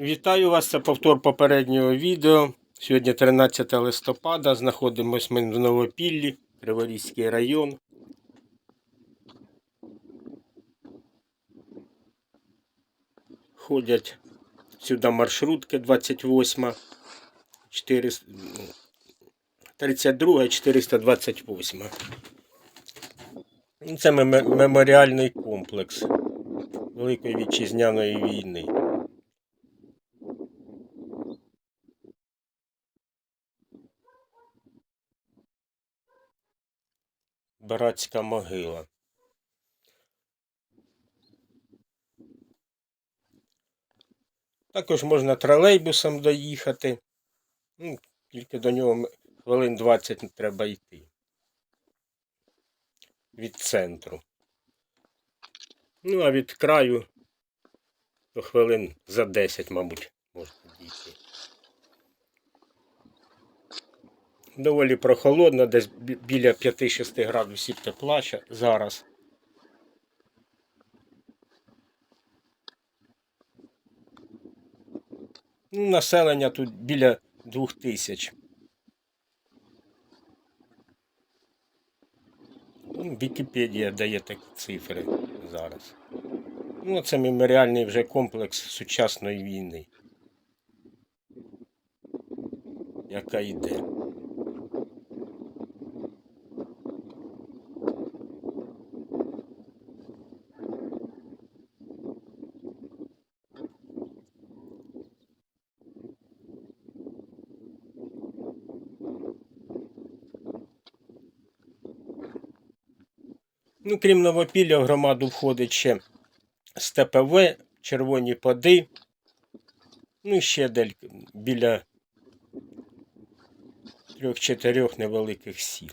Вітаю вас, це повтор попереднього відео. Сьогодні 13 листопада. Знаходимось ми в Новопіллі, Криворізький район. Ходять сюди маршрутки 28, 400, 32 428. Ну, Це мем- меморіальний комплекс Великої Вітчизняної війни. Братська могила. Також можна тролейбусом доїхати. Ну, тільки до нього хвилин 20 треба йти. Від центру. Ну, а від краю то хвилин за 10, мабуть, можна дійти. Доволі прохолодно, десь біля 5-6 градусів тепла зараз. Ну, населення тут біля 2000. Ну, Вікіпедія дає такі цифри зараз. Ну, це меморіальний вже комплекс сучасної війни. Яка йде. Ну, крім Новопілля, в громаду входить ще СТПВ, Червоні Поди. Ну, і ще дель, біля трьох-чотирьох невеликих сіл.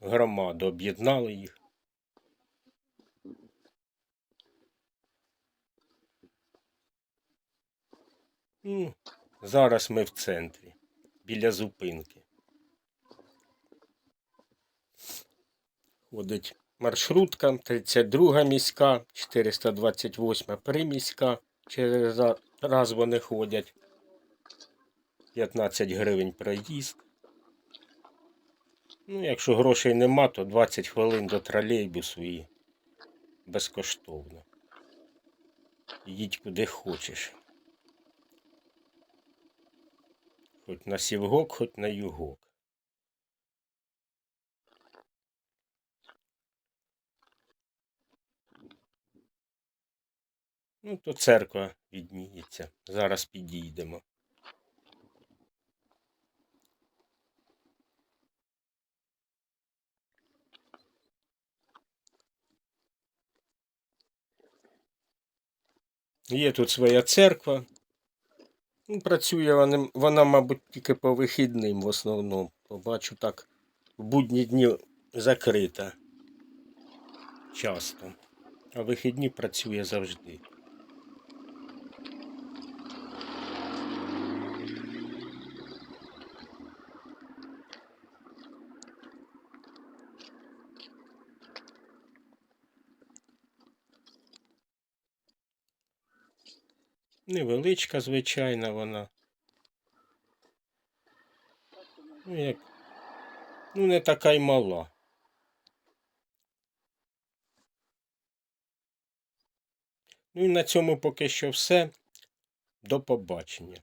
Громаду об'єднали їх. Ну, зараз ми в центрі, біля зупинки. Ходить маршрутка, 32 міська, 428 приміська. Через раз вони ходять. 15 гривень проїзд. Ну, якщо грошей нема, то 20 хвилин до тролейбусу і безкоштовно. Їдь куди хочеш. Хоч на сівгок, хоч на югок. Ну, то церква відніється. Зараз підійдемо. Є тут своя церква. Ну, працює вона, вона, мабуть, тільки по вихідним в основному. Побачу так, в будні дні закрита часто. А вихідні працює завжди. Невеличка, звичайна вона. Ну, як... ну не така й мала. Ну і на цьому поки що все. До побачення.